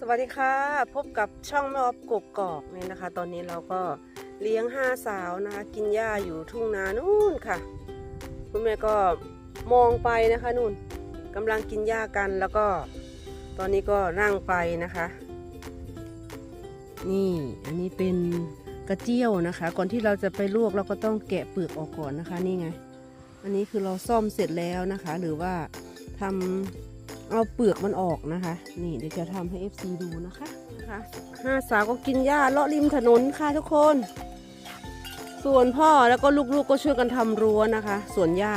สวัสดีค่ะ พบกับช่องแม่ออฟกกกอกเนี่ยนะคะ ตอนนี้เราก็เลี้ยงห้าสาวนะคะ กินหญ้าอยู่ทุ่งนานู่นค่ะ คุณแม่ก็มองไปนะคะนู่นกำลังกินหญ้ากันแล้วก็ ตอนนี้ก็นั่งไปนะคะ นี่อันนี้เป็นกระเจียวนะคะ ก่อนที่เราจะไปลวกเราก็ต้องแกะเปลือกออกก่อนนะคะนี่ไง อันนี้คือเราซ่อมเสร็จแล้วนะคะ หรือว่าทำ เอาเปลือกมันออกนะคะ นี่เดี๋ยวจะทำให้ FC ดูนะคะนะคะห้าสาวก็กินหญ้าเลาะริมถนนค่ะทุกคน ส่วนพ่อแล้วก็ลูกๆก็ช่วยกันทำรั้วนะคะสวนหญ้า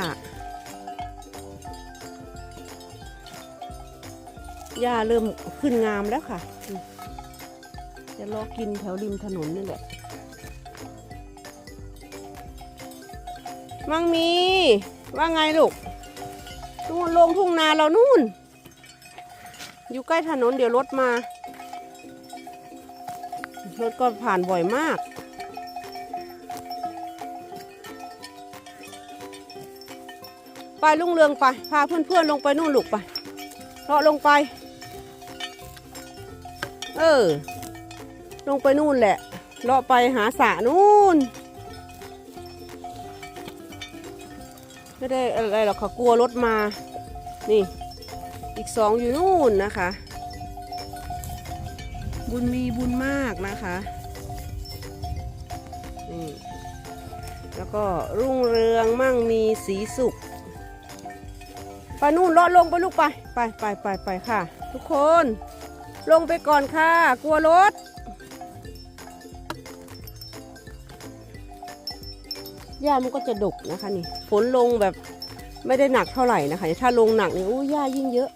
หญ้าเริ่มขึ้นงามแล้วค่ะ จะเลาะกินแถวริมถนนนี่แหละ มังมีว่าไงลูกนู่นลงทุ่งนาเรานู่น อยู่ใกล้ถนนเดี๋ยวรถมา รถก็ผ่านบ่อยมาก ไปลุงเรืองไป พาเพื่อนๆลงไปนู่นลูกไปเลาะลงไป เออ ลงไปนู่นแหละ เลาะไปหาสระนู่น ไม่ได้อะไรหรอกค่ะกลัวรถมา นี่ อีกสองอยู่นู่นนะคะ บุญมีบุญมากนะคะนี่แล้วก็รุ่งเรืองมั่งมีสีสุขไปนู่นเลาะลงไปลูกไปไปไปไปไปค่ะ ทุกคน ลงไปก่อนค่ะ กลัวรถหญ้ามันก็จะดกนะคะนี่ฝนลงแบบไม่ได้หนักเท่าไหร่นะคะ ถ้าลงหนักนี่อู้หญ้ายิ่งเยอะ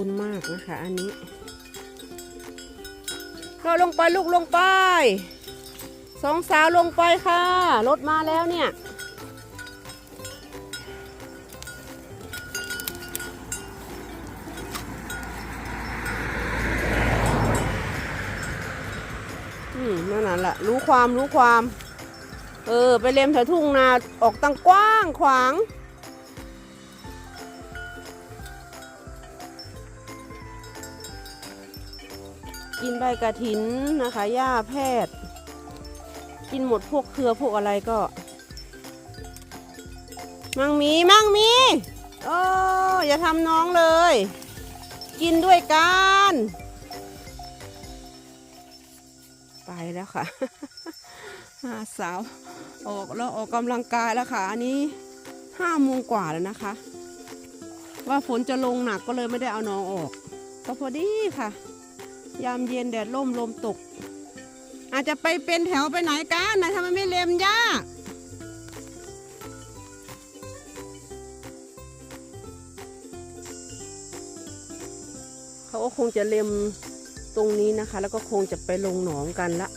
บุญมากนะคะ อันนี้เราลงไปลูกลงไปสองสาวลงไปค่ะรถมาแล้วเนี่ยนั่นน่ะแหละรู้ความรู้ความ เออ ไปเล็มแถวทุ่งนาออกตั้งกว้างขวาง กินใบกระถินนะคะหญ้าแพทย์ กินหมดพวกเครือพวกอะไรก็ มั่งมีมั่งมีโอ้อย่าทำน้องเลย กินด้วยกัน ไปแล้วค่ะห้าสาวออกแล้วออกกำลังกายแล้วค่ะ อันนี้ห้าโมงกว่าแล้วนะคะ ว่าฝนจะลงหนักก็เลยไม่ได้เอาน้องออก ก็พอดีค่ะ ยามเย็นแดดล่มลมตก อาจจะไปเป็นแถวไปไหนกันนะทำไมไม่เล็มหญ้าเขาก็คงจะเล็มตรงนี้นะคะ แล้วก็คงจะไปลงหนองกันละ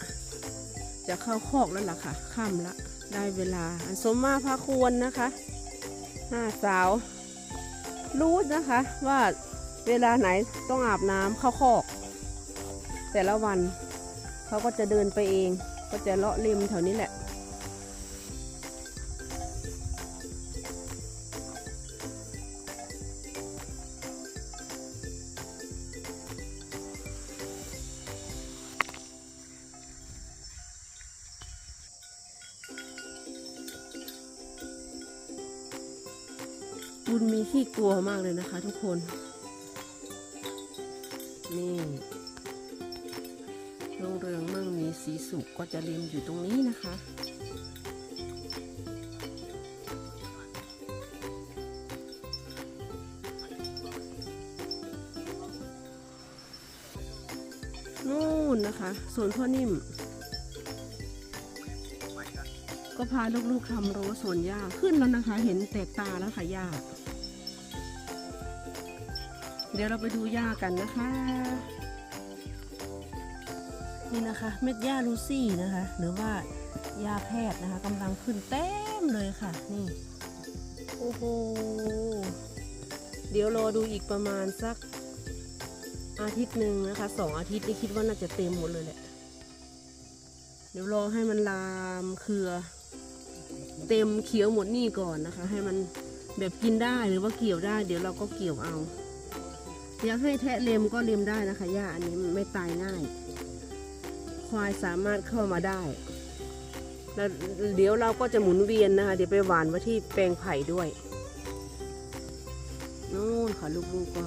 จะเข้าคอกแล้วล่ะค่ะค่ำละได้เวลาอันสมมาพาควรนะคะห้าสาว รู้นะคะว่าเวลาไหนต้องอาบน้ำเข้าคอก แต่ละวันเขาก็จะเดินไปเอง ก็จะเลาะริมแถวนี้แหละ บุญมีขี้กลัวมากเลยนะคะทุกคน นี่ รงเรืองมั่งมีสีสุกก็จะเรียมอยู่ตรงนี้นะคะนู่นนะคะสวนพ่อนิ่ม ก็พาลูกๆทำรั้วสวนหญ้าขึ้นแล้วนะคะ เห็นแตกตาแล้วค่ะหญ้าเดี๋ยวเราไปดูหญ้ากันนะคะ นี่นะคะ เม็ดหญ้าลูซี่นะคะ หรือว่าหญ้าแพทย์นะคะกำลังขึ้นเต็มเลยค่ะ นี่โอ้โหเดี๋ยวรอดูอีกประมาณสักอาทิตย์หนึ่งนะคะสองอาทิตย์นี่คิดว่าน่าจะเต็มหมดเลยแหละ เดี๋ยวรอให้มันลามเครือ เต็มเขียวหมดนี่ก่อนนะคะ ให้มันแบบกินได้หรือว่าเกี่ยวได้ เดี๋ยวเราก็เกี่ยวเอาอยากให้แทะเล็มก็เล็มได้นะคะหญ้าอันนี้ไม่ตายง่าย ควายสามารถเข้ามาได้แล้วเดี๋ยวเราก็จะหมุนเวียนนะคะ เดี๋ยวไปหวานไว้ที่แปลงไผ่ด้วยนู่นค่ะลูกๆก็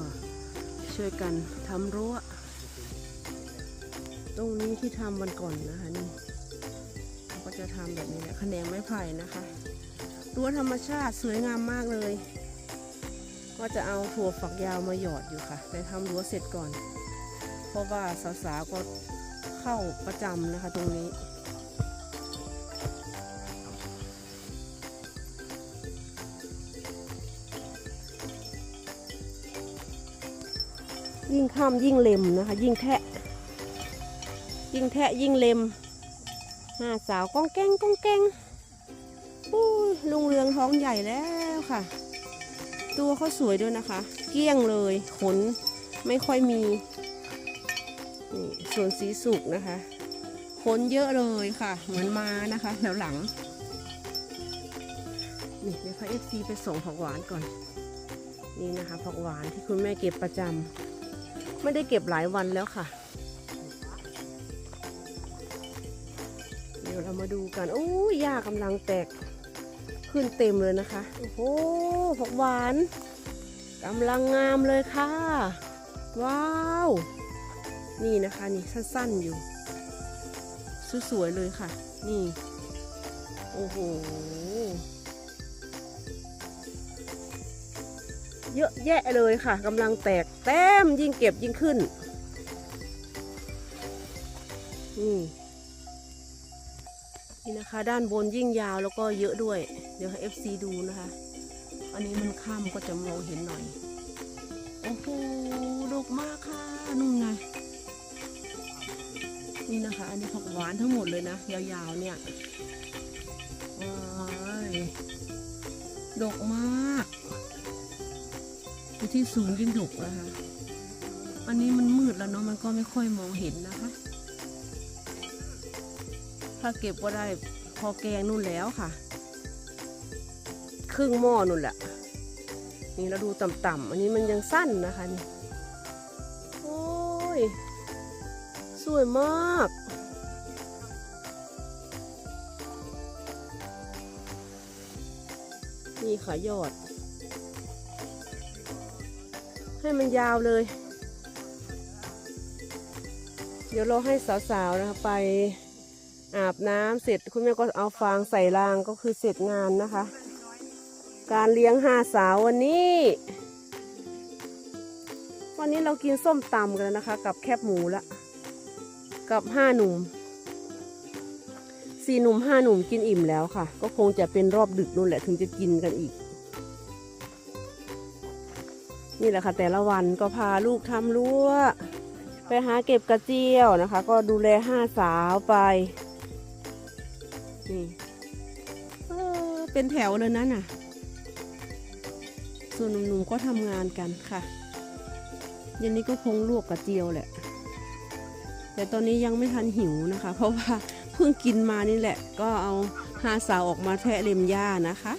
ช่วยกันทำรั้ว ตรงนี้ที่ทำวันก่อนนะคะนี่เราก็จะทำแบบนี้แหละแขนงไม้ไผ่นะคะ รั้วธรรมชาติสวยงามมากเลย ก็จะเอาถั่วฝักยาวมาหยอดอยู่ค่ะ แต่ทำรั้วเสร็จก่อน เพราะว่าสาวๆก็ เข้าประจำนะคะตรงนี้ ยิ่งข้ามยิ่งเล็มนะคะ ยิ่งแทะ ยิ่งแทะยิ่งเล็มห้าสาวก้องแก้งก้องแก้งลุงเรืองท้องใหญ่แล้วค่ะ ตัวเขาสวยด้วยนะคะ เกลี้ยงเลยขนไม่ค่อยมี สวนสีสุกนะคะขนเยอะเลยค่ะ เหมือนมานะคะแถวหลัง นี่เดี๋ยวพระเอฟซีไปส่งผักหวานก่อน นี่นะคะผักหวานที่คุณแม่เก็บประจำไม่ได้เก็บหลายวันแล้วค่ะ เดี๋ยวเรามาดูกันโอ้ยหญ้ากำลังแตกขึ้นเต็มเลยนะคะ โอ้โหผักหวานกำลังงามเลยค่ะ ว้าว นี่นะคะนี่สั้นๆอยู่สวยๆเลยค่ะ นี่ โอ้โห เยอะแยะเลยค่ะกำลังแตกแต้มยิ่งเก็บยิ่งขึ้น นี่ นี่นะคะ ด้านบนยิ่งยาวแล้วก็เยอะด้วย เดี๋ยวให้ FC ดูนะคะ อันนี้มันค่ำก็จะมองเห็นหน่อย โอ้โหดกมากค่ะนู่นไง นี่นะคะ อันนี้ผักหวานทั้งหมดเลยนะ ยาวๆเนี่ยว้ายดกมากที่สูงยิ่งดกนะคะ อันนี้มันมืดแล้วเนาะ มันก็ไม่ค่อยมองเห็นนะคะ ถ้าเก็บก็ได้พอแกงนู่นแล้วค่ะ ครึ่งหม้อนู่นแหละ นี่เราดูต่ำๆ อันนี้มันยังสั้นนะคะนี่ โอ้ย สวยมาก นี่ค่ะยอด ให้มันยาวเลย เดี๋ยวเราให้สาวๆนะคะไปอาบน้ำเสร็จคุณแม่ก็เอาฟางใส่รางก็คือเสร็จงานนะคะ การเลี้ยงห้าสาววันนี้ วันนี้เรากินส้มตำกันนะคะ กับแคบหมูละ กับห้าหนุ่มสี่หนุ่มห้าหนุ่มกินอิ่มแล้วค่ะ ก็คงจะเป็นรอบดึกนู่นแหละถึงจะกินกันอีก นี่แหละค่ะ แต่ละวันก็พาลูกทำรั้ว ไปหาเก็บกระเจียวนะคะ ก็ดูแลห้าสาวไป นี่เออเป็นแถวเลยนะน่ะ ส่วนหนุ่มๆก็ทำงานกันค่ะเย็นนี้ก็คงลวกกระเจียวแหละ แต่ตอนนี้ยังไม่ทันหิวนะคะ เพราะว่าเพิ่งกินมานี่แหละ ก็เอาหาสาวออกมาแทะเล็มหญ้านะคะ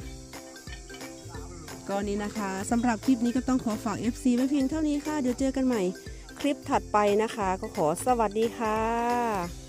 ก็นี้นะคะสำหรับคลิปนี้ก็ต้องขอฝาก FC ไว้เพียงเท่านี้ค่ะ เดี๋ยวเจอกันใหม่คลิปถัดไปนะคะ ก็ขอสวัสดีค่ะ